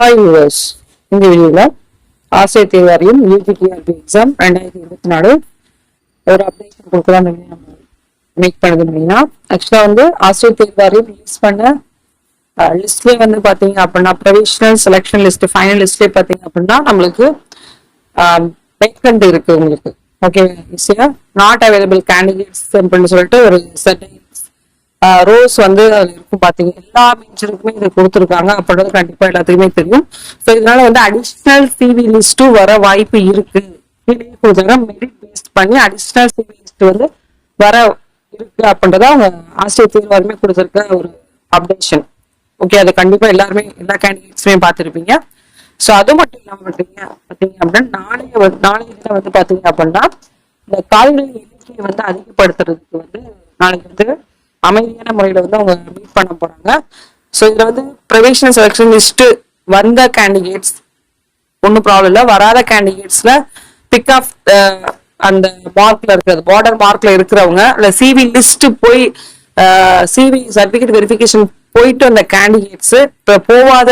Hi viewers இந்த வீடியோவில் ஆசிரியர் தேர்வாரியம் யூஜிடிஆர்பி எக்ஸாம் ரெண்டாயிரத்தி இருபத்தி நாலு. ஒரு அப்டேஷன் கொடுக்கலாம் இந்த video நம்ம மேக் பண்ணது அப்படின்னா ஆக்சுவலாக வந்து ஆசிரியர் தேர்வாரியம் ரிலீஸ் பண்ண லிஸ்ட்லேயே வந்து பார்த்தீங்க அப்படின்னா ப்ரொவிஷனல் செலெக்ஷன் லிஸ்ட் ஃபைனல் லிஸ்ட்லேயே பார்த்தீங்க அப்படின்னா நம்மளுக்கு வேக்கண்ட் இருக்குது உங்களுக்கு. ஓகே ஈஸியாக நாட் அவைலபிள் கேண்டிடேட்ஸ் அப்படின்னு சொல்லிட்டு ஒரு செட்டிங் ரோஸ் வந்து இருக்கும் பாத்தீங்க. எல்லா மென்ஷனுக்குமே இது கொடுத்துருக்காங்க. அப்படின்றது கண்டிப்பா எல்லாத்துக்குமே தெரியும். ஸோ இதனால வந்து அடிஷ்னல் சிவி லிஸ்ட்டும் வர வாய்ப்பு இருக்கு. கொடுத்தாங்க மெரிட் பேஸ்ட் பண்ணி அடிஷ்னல் சிவி லிஸ்ட் வந்து வர இருக்கு அப்படின்றத அவங்க ஆசிரியர் தேர்வாருமே கொடுத்துருக்க ஒரு அப்டேஷன் ஓகே அது கண்டிப்பா எல்லாருமே எல்லா கேண்டிடேட்ஸுமே பார்த்துருப்பீங்க. ஸோ அது மட்டும் இல்லாமல் பார்த்தீங்க பார்த்தீங்க அப்படின்னா நாளைய நாளைய தினம் வந்து பார்த்தீங்க அப்படின்னா இந்த கால்களின் எண்ணிக்கையை வந்து அதிகப்படுத்துறதுக்கு வந்து நாளைக்கு வந்து அமைதியான முறையில வந்து அவங்க மீட் பண்ண போறாங்க. ஸோ இதுல வந்து ப்ரொவிஷனல் செலெக்ஷன் லிஸ்ட் வந்த கேண்டிடேட்ஸ் ஒன்றும் ப்ராப்ளம் இல்லை. வராத கேண்டிடேட்ஸ்ல பிக் ஆஃப் அந்த மார்க்ல இருக்கிறது பார்டர் மார்க்ல இருக்கிறவங்க இல்லை சிவி லிஸ்ட் போய் சிவி சர்டிபிகேட் வெரிஃபிகேஷன் போயிட்டு அந்த கேண்டிடேட்ஸ் இப்போ போகாத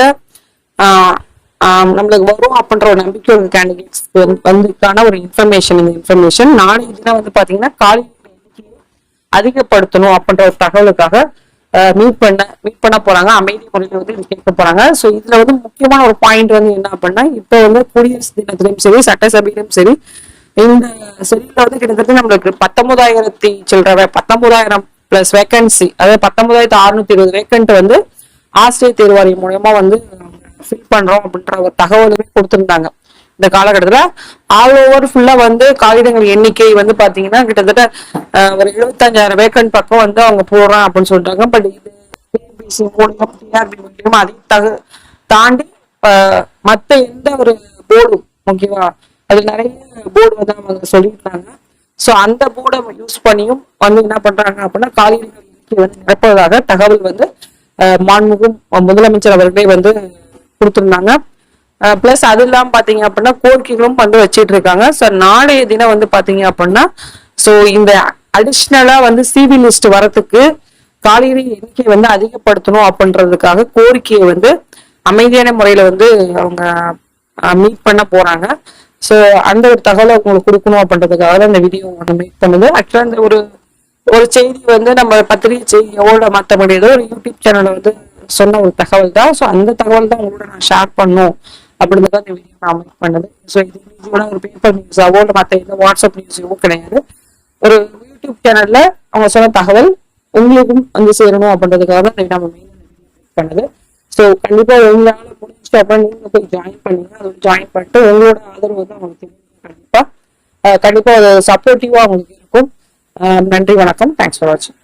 நம்மளுக்கு வரும் அப்படின்ற ஒரு நம்பிக்கை உள்ள கேண்டிடேட்ஸ் வந்துக்கான ஒரு இன்ஃபர்மேஷன் இந்த இன்ஃபர்மேஷன் நாளைக்கு தினம் வந்து பாத்தீங்கன்னா காலி அதிகப்படுத்தணும் அப்படின்ற ஒரு தகவலுக்காக மீட் பண்ண மீட் பண்ண போறாங்க. அமைதி முறையில வந்து இது கேட்க போறாங்க. ஸோ இதுல வந்து முக்கியமான ஒரு பாயிண்ட் வந்து என்ன அப்படின்னா இப்போ வந்து குடியரசு தினத்திலும் சரி சட்டசபையிலும் சரி இந்த செடியில வந்து கிட்டத்தட்ட நம்மளுக்கு பத்தொன்பதாயிரத்தி சில்லற பத்தொன்பதாயிரம் பிளஸ் வேகன்சி அதாவது பத்தொன்பதாயிரத்தி அறுநூத்தி இருபது வேக்கன்ட் வந்து ஆசிரியர் தேர்வாரியம் மூலயமா வந்து ஃபில் பண்றோம் அப்படின்ற ஒரு தகவலுமே கொடுத்துருந்தாங்க. இந்த காலகட்டத்துல ஆல் ஓவர் ஃபுல்லா வந்து காகிதங்கள் எண்ணிக்கை வந்து பாத்தீங்கன்னா கிட்டத்தட்ட ஒரு எழுபத்தஞ்சாயிரம் வேக்கன் பக்கம் வந்து அவங்க போடுறோம் அப்படின்னு சொல்றாங்க பட் இது டிஎன்பிசி மூலியம் டிஆர்பி மூலியம் அதையும் தகு தாண்டி மத்த எந்த ஒரு போர்டும் ஓகேவா அது நிறைய போர்டு வந்து அவங்க சொல்லியிருந்தாங்க. ஸோ அந்த போர்டை யூஸ் பண்ணியும் வந்து என்ன பண்றாங்க அப்படின்னா காகிதங்கள் எண்ணிக்கை வந்து நிரப்புவதாக தகவல் வந்து அஹ், மாண்புமிகு முதலமைச்சர் அவர்களே வந்து கொடுத்துருந்தாங்க. பிளஸ் அது இல்லாமல் பாத்தீங்க அப்படின்னா கோரிக்கைகளும் வந்து வச்சிட்டு இருக்காங்க. ஸோ நாளைய தினம் வந்து பாத்தீங்க அப்படின்னா ஸோ இந்த அடிஷ்னலா வந்து சிவி லிஸ்ட் வரத்துக்கு காலியிட எண்ணிக்கை வந்து அதிகப்படுத்தணும் அப்படின்றதுக்காக கோரிக்கையை வந்து அமைதியான முறையில வந்து அவங்க மீட் பண்ண போறாங்க. ஸோ அந்த ஒரு தகவலை உங்களுக்கு கொடுக்கணும் அப்படின்றதுக்காக தான் இந்த வீடியோ ஒன்று மேக் பண்ணுது. ஆக்சுவலாக அந்த ஒரு ஒரு செய்தி வந்து நம்ம பத்திரிகை செய்தியோட மற்ற முடியாத. ஒரு யூடியூப் சேனலில் வந்து சொன்ன ஒரு தகவல் தான். ஸோ அந்த தகவல் தான் உங்களோட நான் ஷேர் பண்ணும் அப்படின்னு தான் இந்த வீடியோ நான் மேக் பண்ணது. ஸோ இது நியூஸோட ஒரு பேப்பர் நியூஸாவோ இல்லை மற்ற எந்த வாட்ஸ்அப் நியூஸாவோ கிடையாது. ஒரு யூடியூப் சேனலில் அவங்க சொன்ன தகவல் உங்களுக்கும் வந்து சேரணும் அப்படின்றதுக்காக தான் நம்ம மெயின் பண்ணது. ஸோ கண்டிப்பாக உங்களால் முடிஞ்சிட்டு அப்புறம் நீங்கள் போய் ஜாயின் பண்ணுங்க. அது ஜாயின் பண்ணிட்டு உங்களோட ஆதரவு வந்து அவங்களுக்கு தெரியும் கண்டிப்பாக அது சப்போர்ட்டிவாக அவங்களுக்கு இருக்கும். நன்றி வணக்கம். தேங்க்ஸ் ஃபார் வாட்சிங்